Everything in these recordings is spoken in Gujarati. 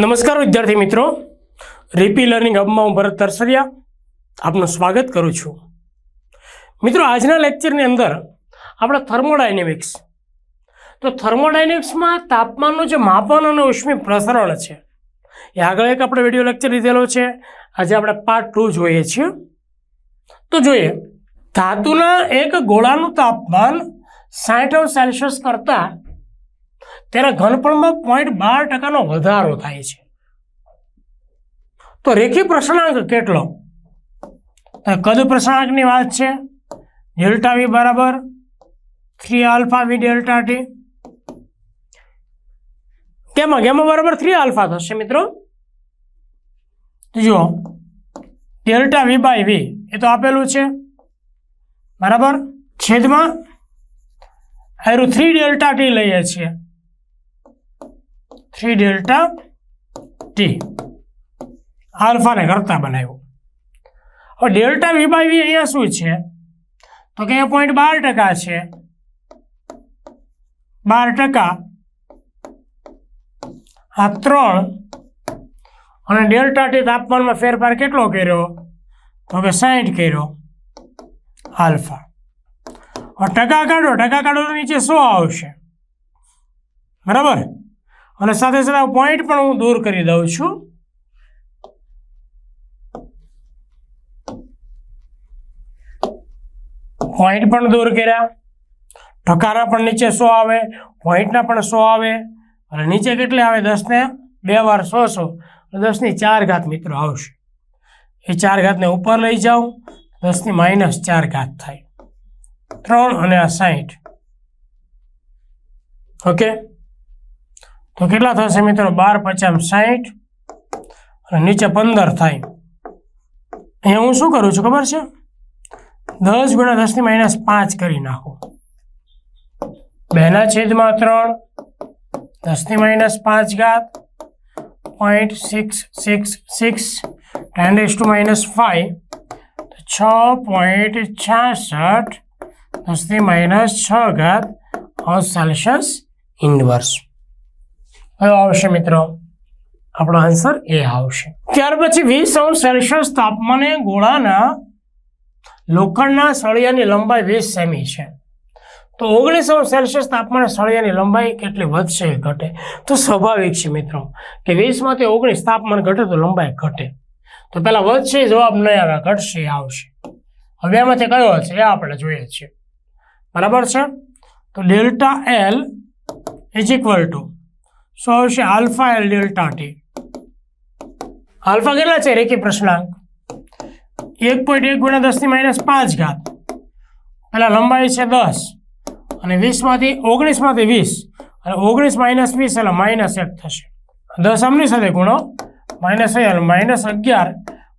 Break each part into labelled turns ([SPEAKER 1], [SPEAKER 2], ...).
[SPEAKER 1] નમસ્કાર વિદ્યાર્થી મિત્રો. રીપી લર્નિંગ હબમાં હું ભરત તરસરિયા આપનું સ્વાગત કરું છું. મિત્રો, આજના લેક્ચરની અંદર આપણે થર્મોડાયનેમિક્સ તો થર્મોડાયનેમિક્સમાં તાપમાનનું જે માપન અને ઉષ્મી પ્રસરણ છે, એ આગળ એક આપણે વીડિયો લેક્ચર લીધેલો છે. આજે આપણે પાર્ટ ટુ જોઈએ છીએ. તો જોઈએ, ધાતુના એક ગોળાનું તાપમાન સાઠ સેલ્સિયસ કરતાં તેના ઘનફળમાં પોઈન્ટ બાર ટકાનો વધારો થાય છે. તો રેખી પ્રશ્નાંક કેટલો? કદ પ્રશ્નાંકની વાત છે. ડેલ્ટા વી બરાબર three alpha V delta T કેમાં કેમાં બરાબર થ્રી આલ્ફા થશે મિત્રો. જુઓ. ડેલ્ટા વી બાય વી એ તો આપેલું છે. બરાબર? છેદમાં હારું થ્રી ડેલ્ટા ટી લઈએ છીએ. થ્રી ડેલ્ટા ટી આલ્ફાને કરતા બનાવ્યું. હવે ડેલ્ટા વી વી અહીંયા શું છે? તો કે પોઈન્ટ બાર ટકા છે. બાર ટકા. આ ત્રણ. અને ડેલ્ટા ટી તાપમાનમાં ફેરફાર કેટલો કર્યો? તો કે સાહીઠ કર્યો. આલ્ફા ટકા કાઢો. ટકા કાઢો નીચે સો આવશે? બરાબર? અને સાથે સાથે પોઈન્ટ પણ હું દૂર કરી દઉં છું. પોઈન્ટ પણ દૂર કર્યા. ઢકારા પણ નીચે સો આવે. પોઈન્ટના પણ સો આવે. અને નીચે કેટલે આવે? દસને બે વાર સો સો. દસની ચાર ઘાત મિત્રો આવશે. એ ચાર ઘાતને ઉપર લઈ જાઉં દસની માઇનસ ચાર ઘાત થાય. ત્રણ અને આ સાઠ ઓકે તો કેટલા થશે મિત્રો? બાર પચામ સાઠ અને નીચે પંદર થાય. અહીંયા હું શું કરું છું ખબર છે? દસ ગુણ્યા દસની માઇનસ પાંચ કરી નાખું. બેના છેદમાં ત્રણ દસની માઇનસ પાંચ ઘાત point six six six ten days to minus five છ પોઈન્ટ છાસઠ દસની માઇનસ છ ઘાત સેલ્સિયસ ઇન્વર્સ. કયો આવશે મિત્રો. આપણો આન્સર એ આવશે. ત્યાર પછી વીસ અંશ સેલ્સિયસ તાપમાને ગોળાના લોખંડના સળિયાની લંબાઈ વીસ સેમી છે. તો ઓગણીસ અંશ સેલ્સિયસ તાપમાને સળિયાની લંબાઈ કેટલી વધશે? ઘટે. તો સ્વાભાવિક છે મિત્રો, કે વીસમાંથી ઓગણીસ તાપમાન ઘટે તો લંબાઈ ઘટે. તો પહેલાં વધશે, જવાબ નહીં આવે ઘટશે, આવશે. હવે એમાંથી કયો છે એ આપણે જોઈએ છીએ. બરાબર છે? તો delta L is equal to શું આવશે alpha L delta T alpha કેટલા છે? રેખી પ્રશ્નાંક. એક પોઈન્ટ એક ગુણ્યા દસની માઇનસ પાંચ ઘાત. પેલા લંબાઈ છે દસ અને વીસમાંથી ઓગણીસમાંથી વીસ અને ઓગણીસ માઇનસ વીસ એટલે માઇનસ એક થશે. દસ અમની સાથે ગુણો. માઇનસ એટલે માઇનસ અગિયાર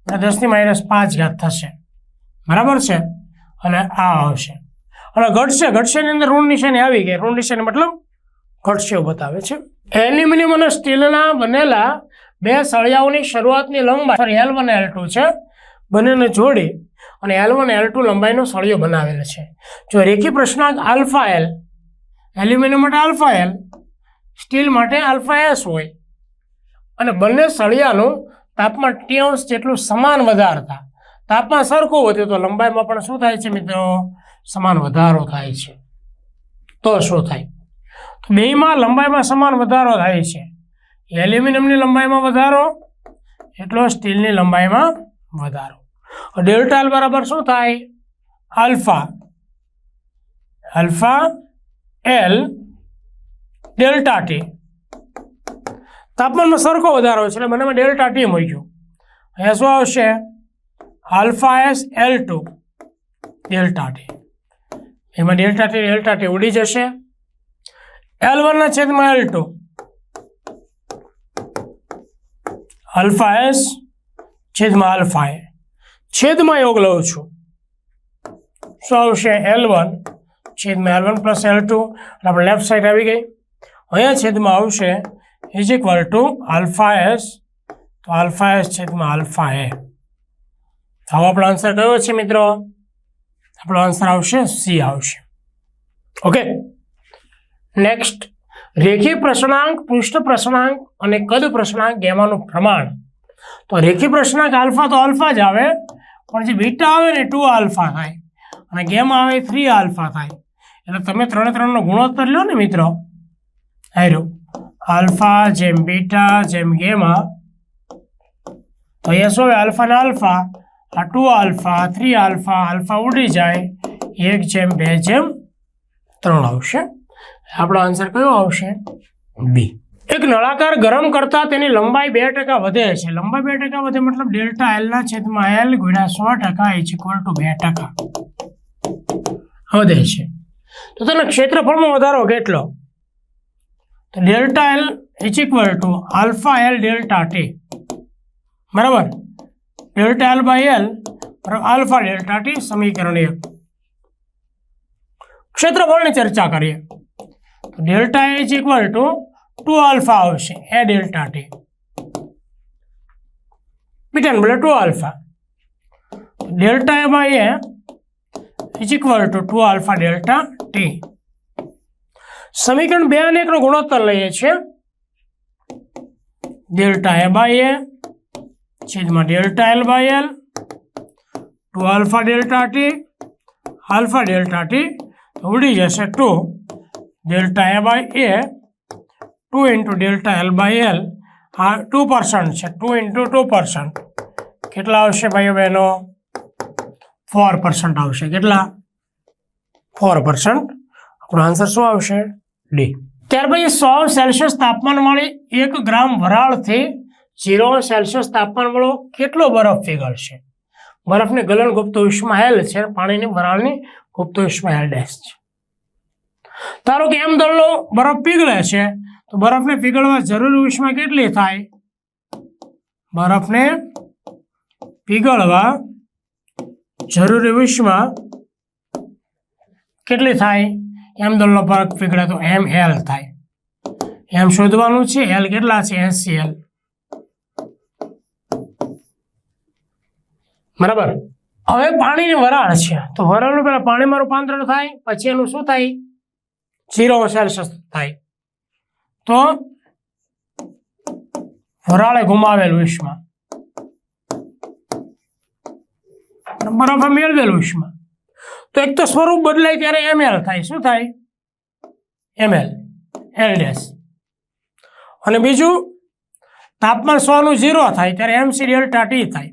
[SPEAKER 1] અને દસની માઇનસ પાંચ ઘાત થશે. બરાબર છે? અને આ આવશે. અને ઘટશે. ઘટશેની અંદર ઋણ નિશાની આવી ગઈ. ઋણ નિશાની મતલબ ઘટશે એવું બતાવે છે. એલ્યુમિનિયમ અને સ્ટીલના બનેલા બે સળિયાઓની શરૂઆતની લંબાઈ એલ વન એલ ટુ છે. બંનેને જોડી અને એલ વન એલ ટુ લંબાઈનો સળિયો બનાવેલ છે. જો રેખી પ્રશ્નાંક આલ્ફા એલ એલ્યુમિનિયમ માટે આલ્ફા એલ સ્ટીલ માટે આલ્ફા એસ હોય, અને બંને સળિયાનું તાપમાન ટી અંશ જેટલું સમાન વધારતા, તાપમાન સરખું વધે તો લંબાઈમાં પણ શું થાય છે મિત્રો? સમાન વધારો થાય છે. તો શું થાય? બેમાં લંબાઈમાં સમાન વધારો થાય છે. એલ્યુમિનિયમની લંબાઈમાં વધારો, એટલો સ્ટીલની લંબાઈમાં વધારો. ડેલ્ટા બરાબર શું થાય? Alpha. Alpha L delta T. તાપમાનમાં સરખો વધારો છે, એટલે મને ડેલ્ટા ટી મળ્યું. અહીંયા શું આવશે? Alpha S L two delta T. એમાં ડેલ્ટા ટી ડેલ્ટા ટી ઉડી જશે. એલ વનના છેદમાં એલ ટુ આલ્ફા એસ છેદમાં આલ્ફા એ છેદમાં યોગ લઉં છું. શું આવશે? એલ વન છેદમાં L one plus L two આપણે લેફ્ટ સાઈડ આવી ગઈ. અહીંયા છેદમાં આવશે is equal to alpha S તો આલ્ફા એસ છેદમાં આલ્ફા એ આવો આપણો આન્સર કયો છે મિત્રો? આપણો આન્સર આવશે સી આવશે. ઓકે નેક્સ્ટ રેખી પ્રશ્નાંક, પૃષ્ઠ પ્રશ્નાંક અને કદ પ્રશ્નાંક ગેમાનું પ્રમાણ. તો રેખી પ્રશ્નાંક આલ્ફા તો આલ્ફા જ આવે, પણ જે બીટા આવે ને ટુ આલ્ફા થાય. અને ગેમા આવે થ્રી આલ્ફા થાય. એટલે તમે ત્રણે ત્રણનો ગુણોત્તર લો ને મિત્રો. હાર્યો આલ્ફા જેમ બીટા, જેમ ગેમા. તો અહીંયા શું આવે? આલ્ફા ને આલ્ફા. આ two alpha three alpha alpha ઉડી જાય. એક જેમ બે જેમ ત્રણ આવશે. આપણો આન્સર કયો આવશે? બી એક નળાકાર ગરમ કરતા તેની લંબાઈ બે ટકા વધે છે. લંબાઈ બે ટકા વધે મતલબ ડેલ્ટા એલ ના છેદમાં એલ ગુણ્યા સો ટકા ઇઝ ઇક્વલ ટુ બે ટકા. વધે છે. તો તેના ક્ષેત્રફળમાં વધારો કેટલો? તો delta L is equal to alpha L delta T બરાબર? Delta L by L alpha delta T સમીકરણ એક. ક્ષેત્રફળની ચર્ચા કરીએ. Delta A is equal to two alpha આવશે એ ડેલ્ટા ટી બીટાને બોલે two alpha delta A by A is equal to two alpha delta T સમીકરણ બે અને એકનો ગુણોત્તર લઈએ છીએ ડેલ્ટા એ બાય એ છેદમાં delta L by L two alpha delta T alpha delta T તો ઉડી જશે two delta A by A, two into delta L by L, આ ટુ પર્સન્ટ છે, ટુ ઇન્ટુ ટુ પર્સન્ટ. કેટલા આવશે ભાઈઓ બહેનો ફોર પર્સન્ટ આવશે. કેટલા? Four percent. આપણો આન્સર શું આવશે? ડી ત્યાર પછી સો સેલ્સિયસ તાપમાનવાળી એક ગ્રામ વરાળથી ઝીરો સેલ્સિયસ તાપમાનવાળો કેટલો બરફ પીગળશે બરફની ગલન ગુપ્ત ઉષ્મા હેલ છે, પાણીની વરાળની ગુપ્ત ઉષ્મા હેલ ડેશ છે. ધારો કે એમ દળનો બરફ પીગળે છે, તો બરફને પીગળવા જરૂરી ઉષ્મા કેટલી થાય? બરફને પીગળવા જરૂરી ઉષ્મા કેટલી થાય? એમ દળનો બરફ પીગળે તો એમ એલ થાય. એમ શોધવાનું છે એલ કેટલા છે? એસી એલ બરાબર? હવે પાણીની વરાળ છે, તો વરાળનું પહેલાં પાણીમાં રૂપાંતરણ થાય, પછી એનું શું થાય? ઝીરો સેલ્સિયસ થાય. તો વરાળે ગુમાવેલ ઉષ્મા. બરફે મેળવેલ ઉષ્મા. તો એક તો સ્વરૂપ બદલાય ત્યારે એમએલ થાય. શું થાય? ML L. અને બીજું, તાપમાન સોનું ઝીરો થાય ત્યારે એમસી ડેલ્ટા ટી થાય.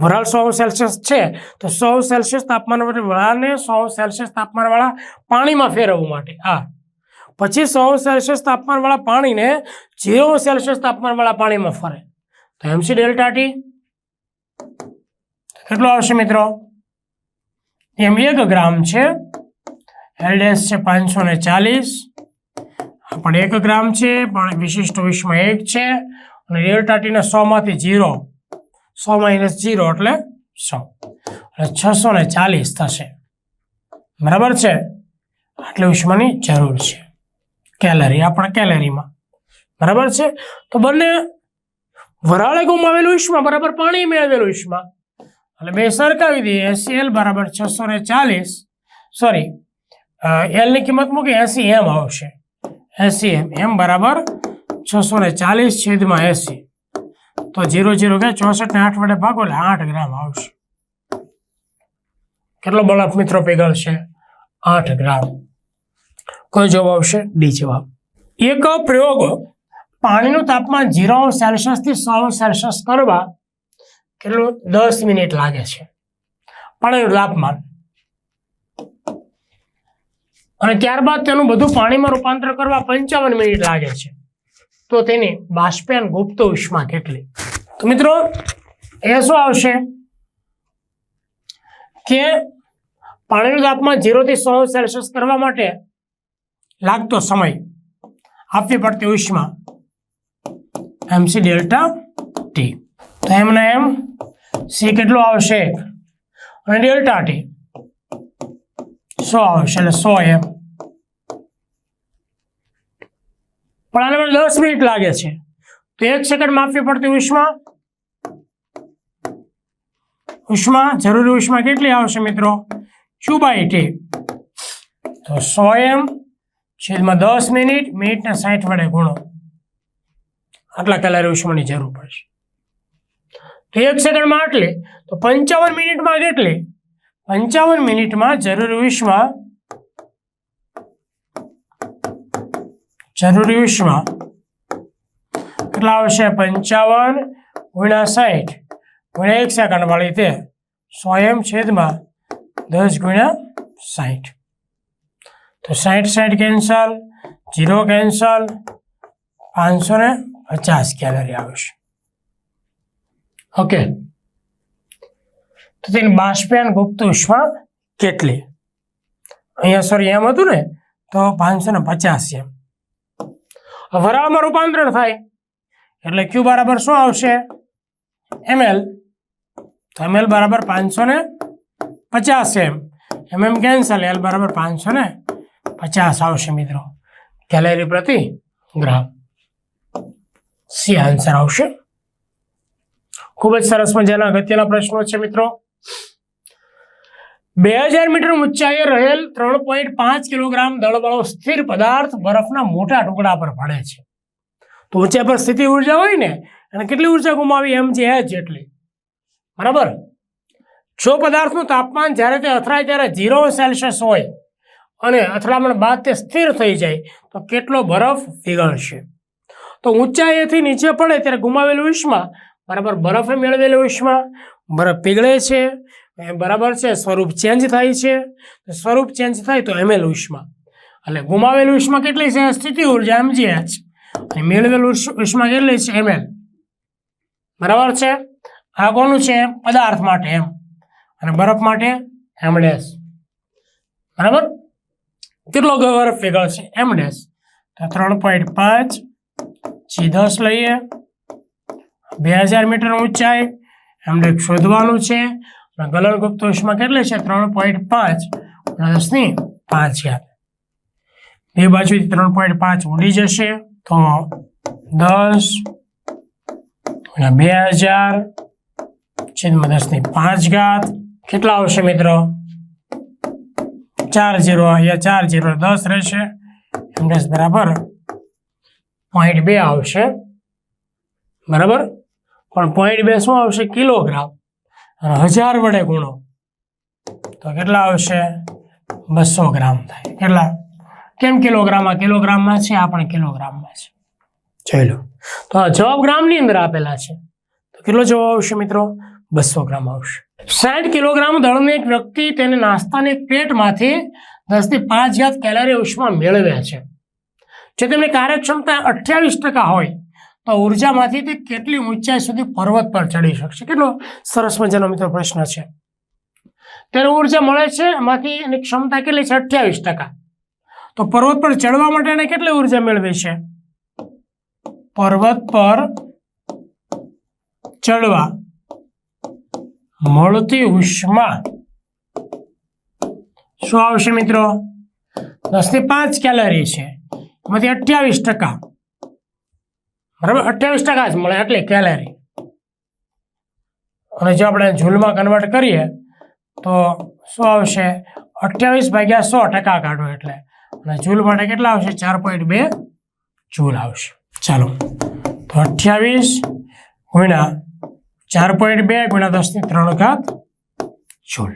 [SPEAKER 1] વરાળ સો સેલ્સિયસ છે, તો સો સેલ્સિયસ તાપમાન વરાળને સો સેલ્સિયસ તાપમાનવાળા પાણીમાં ફેરવવા માટે. હા. પછી સો સેલ્સિયસ તાપમાનવાળા પાણીને ઝીરો સેલ્સિયસ તાપમાનવાળા પાણીમાં ફરે. તો એમસી ડેલ્ટા ટી. કેટલો આવશે મિત્રો? એમ એક ગ્રામ છે. એલડેસ છે પાંચસો ને ચાલીસ. પણ એક ગ્રામ છે, પણ વિશિષ્ટ વિશ્વમાં એક છે. અને ડેલ્ટા ટીના સોમાંથી ઝીરો. સો માઇનસ જીરો એટલે સો. એટલે છસો ને ચાલીસ થશે. બરાબર છે? આટલી ઉષ્માની જરૂર છે. કેલરી, આપણા કેલરીમાં. બરાબર છે? તો બંને વરાળે ગુમાવેલું ઉષ્મા, બરાબર પાણી મેળવેલું ઉષ્મા. એટલે બે સરખાવી દઈએ એસી એલ બરાબર છસો ને ચાલીસ. સોરી એલની કિંમત મૂકી એસી એમ આવશે. એસી એમ એમ બરાબર છસો ને ચાલીસ છેદમાં એસી તો જીરો જીરો કે ચોસઠ ને આઠ વડે ભાગો એટલે આઠ ગ્રામ આવશે. કેટલો બળાપ મિત્રો પીગળશે આઠ ગ્રામ. કોઈ જવાબ આવશે? ડી જવાબ. એક પ્રયોગ પાણીનું તાપમાન ઝીરો સેલ્સિયસથી સો સેલ્સિયસ કરવા કેટલું? દસ મિનિટ લાગે છે. પાણીનું તાપમાન. અને ત્યારબાદ તેનું બધું પાણીમાં રૂપાંતર કરવા પંચાવન મિનિટ લાગે છે. તો તેની બાષ્પયાન ગુપ્ત ઉષ્મા કેટલી? તો મિત્રો, એ શું આવશે? કે પાણીનું તાપમાન જીરોથી સો સેલ્સિયસ કરવા માટે લાગતો સમય આપવી પડતી ઉષ્મા એમસી ડેલ્ટા ટી તો એમને એમ સી કેટલું આવશે? અને ડેલ્ટા ટી સો આવશે, એટલે સો એમ. પણ આને મને દસ મિનિટ લાગે છે. તો એક સેકન્ડ આપવી પડતી ઉષ્મા. ઉષ્મા, જરૂરી ઉષ્મા કેટલી આવશે મિત્રો? ચુબાઈ ટી તો સો એમ છેદમાં દસ મિનિટ, મિનિટને સાઠ વડે ગુણો. આટલા કેલરી ઉષ્માની જરૂર પડશે. તો એક સેકન્ડમાં આટલી. તો પંચાવન મિનિટમાં કેટલી? પંચાવન મિનિટમાં જરૂરી ઉષ્મા જરૂરી ઉષ્મા. કેટલા આવશે? પંચાવન ગુણ્યા સાઠ ગુણ્યા એક સેકન્ડ વાળી તે સ્વયં છેદમાં દસ ગુણ્યા સાઠ તો સાઠ સાઠ કેન્સલ, જીરો કેન્સલ, પાંચસો ને પચાસ કેલરી આવશે. ઓકે. તો તેની બાષ્પયાન ગુપ્ત ઉષ્મા કેટલી? અહીંયા સોરી એમ હતું ને, તો પાંચસો ને પચાસ એમ. વરાળમાં રૂપાંતરણ થાય. એટલે ક્યુ બરાબર શું આવશે? એમએલ તો એમએલ બરાબર પાંચસો ને પચાસ એમ. એમ એમ કેન્સલ એલ બરાબર પાંચસો ને પચાસ આવશે મિત્રો. કેલેરી પ્રતિ ગ્રામ. સી આન્સર આવશે. ખૂબ જ સરસ મજાના અગત્યના પ્રશ્નો છે મિત્રો. બે હજાર મીટર ઊંચાઈએ રહેલ ત્રણ પોઈન્ટ પાંચ કિલોગ્રામ દળવાળો સ્થિર પદાર્થ બરફના મોટા ટુકડા પર પડે છે. તો ઊંચાઈ પર સ્થિતિ ઊર્જા હોય ને, અને કેટલી ઊર્જા ગુમાવી એમ જે એચ જેટલી. બરાબર? જો પદાર્થનું તાપમાન જ્યારે તે અથડાય ત્યારે ઝીરો સેલ્સિયસ હોય, અને અથડામણ બાદ તે સ્થિર થઈ જાય, તો કેટલો બરફ પીગળશે તો ઊંચાઈએથી નીચે પડે ત્યારે ગુમાવેલું ઉષ્મા, બરાબર બરફે મેળવેલું ઉષ્મા, બરફ પીગળે છે બરાબર છે, સ્વરૂપ ચેન્જ થાય છે સ્વરૂપ ચેન્જ થાય તો એમએલ ઉષ્મા. એટલે ગુમાવેલું ઉષ્મા કેટલી છે? સ્થિતિ ઊર્જા એમજીએચ અને મેળવેલું ઉષ્- ઉષ્મા કેટલી છે? એમએલ બરાબર છે? આ કોનું છે? પદાર્થ માટે એમ. અને બરફ માટે? એમડેસ બરાબર? કેટલો બરફ પીગળશે છે? એમડેસ તો ત્રણ પોઈન્ટ પાંચ. જી દસ લઈએ. બે હજાર મીટર ઊંચાઈ. એમડેક શોધવાનું છે. ગલન ગુપ્ત ઉષ્મા કેટલી છે? ત્રણ પોઈન્ટ પાંચ. દસની પાંચ યાદ. બે બાજુથી ત્રણ પોઈન્ટ પાંચ ઉડી જશે તો દસ બે હજાર છેદમાં દસની પાંચ ઘાત કેટલા આવશે મિત્રો? ચાર જીરો અહીંયા ચાર જીરો દસ રહેશે. દસ બરાબર પોઈન્ટ બે આવશે. બરાબર? પણ પોઈન્ટ બે શું આવશે? કિલોગ્રામ. અને હજાર વડે ગુણો. તો કેટલા આવશે? બસો ગ્રામ થાય. કેટલા? કેમ કિલોગ્રામમાં કિલોગ્રામમાં છે, આ પણ કિલોગ્રામમાં છે. જોઈ લો. તો આ જવાબ ગ્રામની અંદર આપેલા છે. તો કેટલો જવાબ આવશે મિત્રો? બસો ગ્રામ આવશે. સાઠ કિલોગ્રામ દળનું એક વ્યક્તિ તેને નાસ્તાની પેટમાંથી દસથી પાંચ હજાર કેલરી ઉષ્મા મેળવ્યા છે. જે તેમની કાર્યક્ષમતા અઠ્યાવીસ ટકા હોય. તો ઉર્જામાંથી તે કેટલી ઊંચાઈ સુધી પર્વત પર ચડી શકશે? કેટલો સરસ મજાનો મિત્રો પ્રશ્ન છે. તેને ઊર્જા મળે છે, એમાંથી એની ક્ષમતા કેટલી છે? અઠ્યાવીસ ટકા. તો પર્વત પર ચડવા માટે એને કેટલી ઊર્જા મેળવી છે? પર્વત પર ચડવા મળતી ઉષ્મા શું આવશે મિત્રો? દસથી પાંચ કેલરી છે. એમાંથી અઠ્યાવીસ ટકા. બરાબર? અઠ્યાવીસ ટકા જ મળે એટલે કેલેરી અને જો આપણે જૂલમાં કન્વર્ટ કરીએ, તો શું આવશે? અઠ્યાવીસ ભાગ્યા સો ટકા કાઢો એટલે. અને જૂલ માટે કેટલા આવશે? ચાર પોઈન્ટ બે જૂલ આવશે. ચાલો. તો અઠ્યાવીસ ગુણ્યા ચાર પોઈન્ટ બે ગુણ્યા દસની ત્રણ ઘાત જૂલ.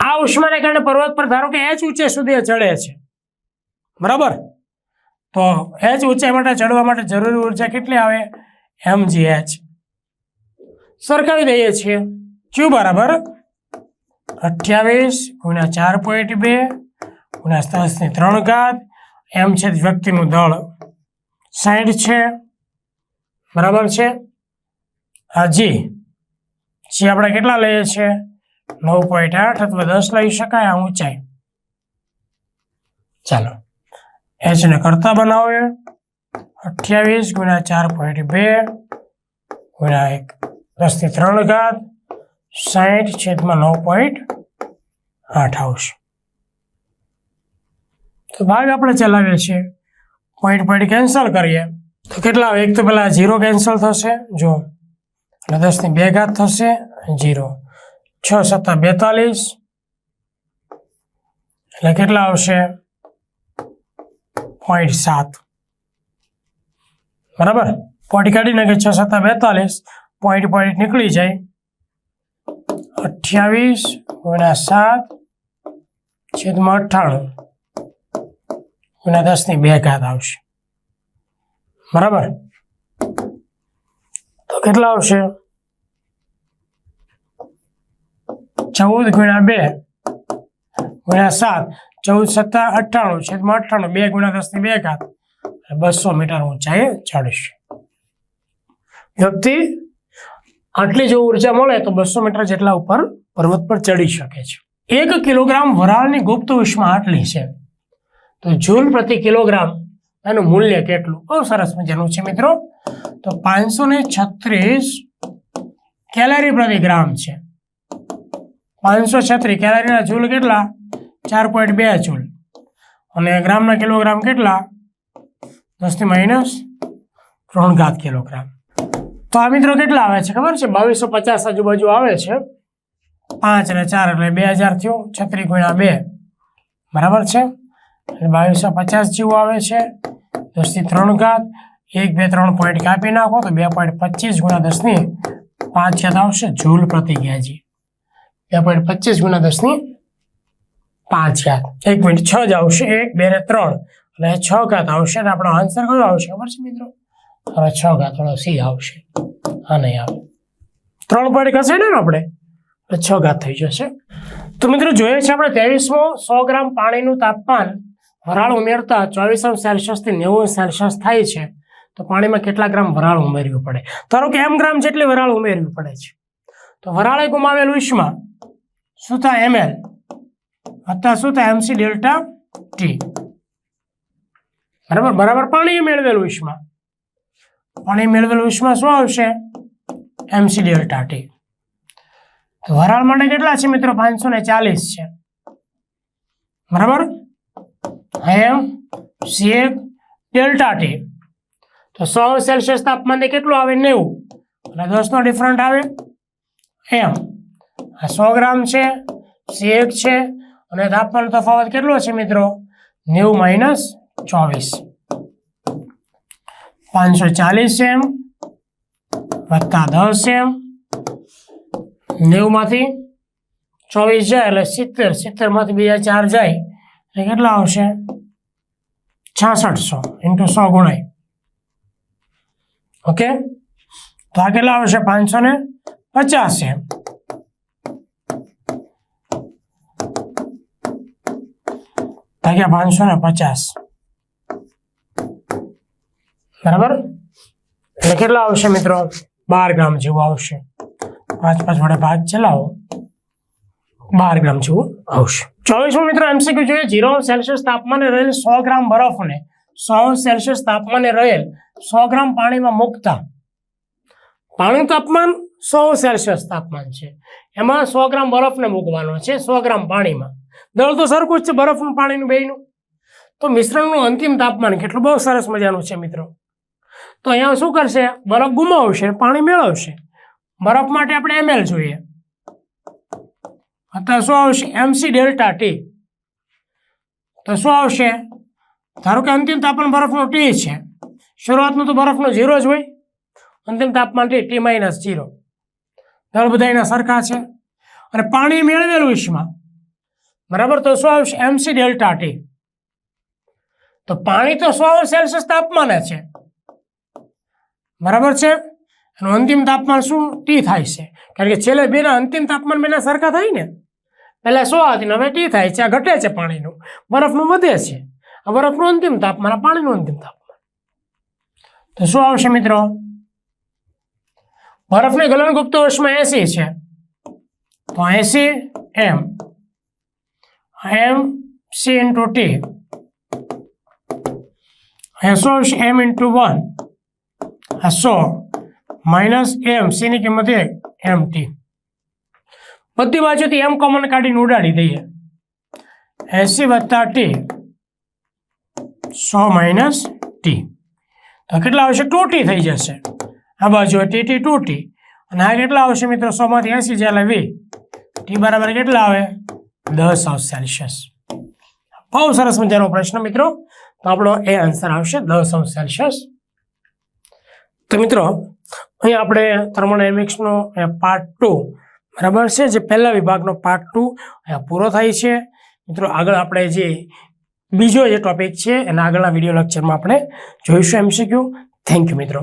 [SPEAKER 1] આ ઉષ્માને કારણે પર્વત પર ધારો કે એચ ઊંચે સુધી ચડે છે. બરાબર? તો એચ ઊંચાઈ માટે ચડવા માટે જરૂરી ઊર્જા કેટલી આવે? એમ જી એચ સરખાવી દઈએ છીએ. ક્યુ બરાબર અઠ્યાવીસ ગુણ્યા ચાર પોઈન્ટ બે ગુણ્યા દસની ત્રણ ઘાત એમ છે વ્યક્તિનું દળ. સાઈઠ છે. બરાબર છે? હા જી જી આપણે કેટલા લઈએ છીએ? નવ પોઈન્ટ આઠ અથવા દસ લઈ શકાય આ ઊંચાઈ. ચાલો. એચ ને કરતા બનાવીએ. અઠ્યાવીસ ગુણ્યા ચાર પોઈન્ટ બે ગુણ્યા એક. દસથી ત્રણ ઘાત સાઠ છેદમાં નવ પોઈન્ટ આઠ આવશે. તો ભાગ આપણે ચલાવીએ છીએ. પોઈન્ટ પોઈન્ટ કેન્સલ કરીએ. તો કેટલા એક તો પહેલાં ઝીરો કેન્સલ થશે જો એટલે દસની બે ઘાત થશે જીરો છ સત્તા બેતાલીસ. એટલે કેટલા આવશે? પોઈન્ટ સાત. બરાબર? પોઈન્ટ કાઢી નાખે છ સત્તા બેતાલીસ. પોઈન્ટ પોઈન્ટ નીકળી જાય. અઠ્યાવીસ ગુણ્યા સાત છેદમાં અઠ્ઠાણું. ગુણ્યા દસની બે ઘાત આવશે. બરાબર? તો કેટલા આવશે? ચૌદ ગુણ્યા બે ગુણ્યા સાત. ચૌદ સત્તા અઠ્ઠાણું છેદમાં અઠ્ઠાણું, બે ગુણ્યા દસની બે ઘાત. બસો મીટર ઊંચાઈએ ચડીશ વ્યક્તિ આટલી જો ઊર્જા મળે તો બસો મીટર જેટલા ઉપર પર્વત પર ચડી શકે છે. એક કિલોગ્રામ વરાળની ગુપ્ત ઉષ્મા આટલી છે. તો જૂલ પ્રતિ કિલોગ્રામ એનું મૂલ્ય કેટલું? બહુ સરસ મજાનું છે મિત્રો. તો પાંચસો ને છત્રીસ કેલેરી પ્રતિ ગ્રામ છે. પાંચસો છત્રીસ કેલેરીના જૂલ કેટલા? ચાર પોઈન્ટ બે જૂલ. અને ગ્રામના કિલોગ્રામ કેટલા? દસથી માઇનસ ત્રણ ઘાત કિલોગ્રામ. તો આ મિત્રો કેટલા આવે છે? ખબર છે? બાવીસો પચાસ આજુબાજુ આવે છે. પાંચ અને ચાર એટલે બે હજાર થયો. છત્રીસ ગુણ્યા બે. બરાબર છે? એટલે બાવીસો પચાસ જેવું આવે છે. દસથી ત્રણ ઘાત. એક, બે, ત્રણ પોઈન્ટ કાપી નાખો તો બે પોઈન્ટ પચીસ ગુણ્યા દસની પાંચ ઘાત આવશે જૂલ પ્રતિ કેજી બે પોઈન્ટ પચીસ ગુણ્યા દસની પાંચ ઘાત એક મિનિટ છ જ આવશે. એક, બે ને ત્રણ. અને છ ઘાત આવશે અને આપણો આન્સર કયો આવશે? ખબર છે મિત્રો? હવે છ ઘાત વાળો સી આવશે. હા નહીં આવે. ત્રણ પોઈન્ટ ખસે ને આપણે? છ ઘાત થઈ જશે. તો મિત્રો, જોઈએ છે આપણે ત્રેવીસમો સો ગ્રામ પાણીનું તાપમાન વરાળ ઉમેરતા ચોવીસ અંશ સેલ્સિયસથી નેવું સેલ્સિયસ થાય છે. તો પાણીમાં કેટલા ગ્રામ વરાળ ઉમેરવી પડે? ધારો કે એમ ગ્રામ જેટલી વરાળ ઉમેરવી પડે છે. તો વરાળે ગુમાવેલ ઉષ્મા શું થાય? એમએલ વત્તા શું થાય? એમસી ડેલ્ટા ટી બરાબર? બરાબર પાણી મેળવેલું ઉષ્મા. પાણી મેળવેલું ઉષ્મા શું આવશે? એમસી ડેલ્ટા ટી તો વરાળ માટે કેટલા છે મિત્રો? પાંચસો ને ચાલીસ છે. બરાબર? એમ સી એક ડેલ્ટા ટી તો સો સેલ્સિયસ તાપમાને કેટલું આવે? નેવું. એટલે દસનો ડિફરન્ટ આવે. એમ આ સો ગ્રામ છે સી એક છે અને તાપમાન તફાવત કેટલો છે મિત્રો? નેવું માઇનસ ચોવીસ. પાંચસો ચાલીસ એમ વત્તા દસ એમ. નેવુંમાંથી ચોવીસ જાય એટલે સિત્તેર. સિત્તેરમાંથી બીજા ચાર જાય એટલે કેટલા આવશે? છાસઠસો ઇન્ટુ સો ગુણાય. ઓકે? તો આ કેટલા આવશે? પાંચસો ને પચાસ એમ. ભાગ્યા પાંચસો ને પચાસ. બરાબર? એટલે કેટલા આવશે મિત્રો? બાર ગ્રામ જેવું આવશે. પાંચ પાંચ વડે ભાગ ચલાવો. બાર ગ્રામ જેવું આવશે. ચોવીસમો મિત્રો એમસીક્યુ જોઈએ. ઝીરો સેલ્સિયસ તાપમાને રહેલ સો ગ્રામ બરફને સો સેલ્સિયસ તાપમાને રહેલ સો ગ્રામ પાણીમાં મૂકતા. પાણીનું તાપમાન સો સેલ્સિયસ તાપમાન છે. એમાં સો ગ્રામ બરફને મૂકવાનો છે, સો ગ્રામ પાણીમાં. દળ તો સરખું જ છે બરફનું પાણીનું બેયનું. તો મિશ્રણનું અંતિમ તાપમાન કેટલું? બહુ સરસ મજાનું છે મિત્રો. તો અહીંયા શું કરશે? બરફ ગુમાવશે, પાણી મેળવશે. બરફ માટે આપણે એમએલ જોઈએ. અત્યારે શું આવશે? MC delta T. તો શું આવશે? ધારો કે અંતિમ તાપમાન બરફનો ટી છે. શરૂઆતનું તો બરફનો ઝીરો જ હોય. અંતિમ તાપમાન ટી ટી માઇનસ ઝીરો. દળ બધા એના સરખા છે. અને પાણી મેળવેલું ઉષ્મા. બરાબર? તો શું આવશે? એમસી ડેલ્ટા ટી તો પાણી તો સો સેલ્સિયસ તાપમાને છે. બરાબર છે? એનું અંતિમ તાપમાન શું? ટી થાય છે. કારણ કે છેલ્લે બેના અંતિમ તાપમાન બેના સરખા થાય ને? પહેલાં સો હતી હવે ટી થાય છે. આ ઘટે છે પાણીનું. બરફનું વધે છે. આ બરફનું અંતિમ તાપમાન, આ પાણીનું અંતિમ તાપમાન. તો શું આવશે મિત્રો? બરફની ગલન ગુપ્ત ઉષ્મા એસી છે. તો એસી M. M C into T સો એમ into વન આ સો માઇનસ એમ સીની કિંમત એક એમ ટી બધી બાજુથી એમ કોમન કાઢીને ઉડાડી દઈએ. એસી વત્તા ટી સો માઇનસ ટી તો કેટલા આવશે? ટુ ટી થઈ જશે. આ બાજુ ટી ટી ટુ ટી અને આ કેટલા આવશે મિત્રો? સોમાંથી એસી જ્યારે વી. ટી બરાબર કેટલા આવે? દસ અંશ સેલ્સિયસ. બહુ સરસ મજાનો પ્રશ્ન મિત્રો. તો આપણો એ આન્સર આવશે દસ અંશ સેલ્સિયસ. તો મિત્રો, અહીં આપણે થર્મોડાયનેમિક્સનો પાર્ટ ટુ બરાબર છે? જે પહેલા વિભાગનો પાર્ટ ટુ અહીંયા પૂરો થાય છે. મિત્રો, આગળ આપણે જે બીજો જે ટોપિક છે, એના આગળના વીડિયો લેક્ચરમાં આપણે જોઈશું એમસીક્યુ થેન્ક યુ મિત્રો.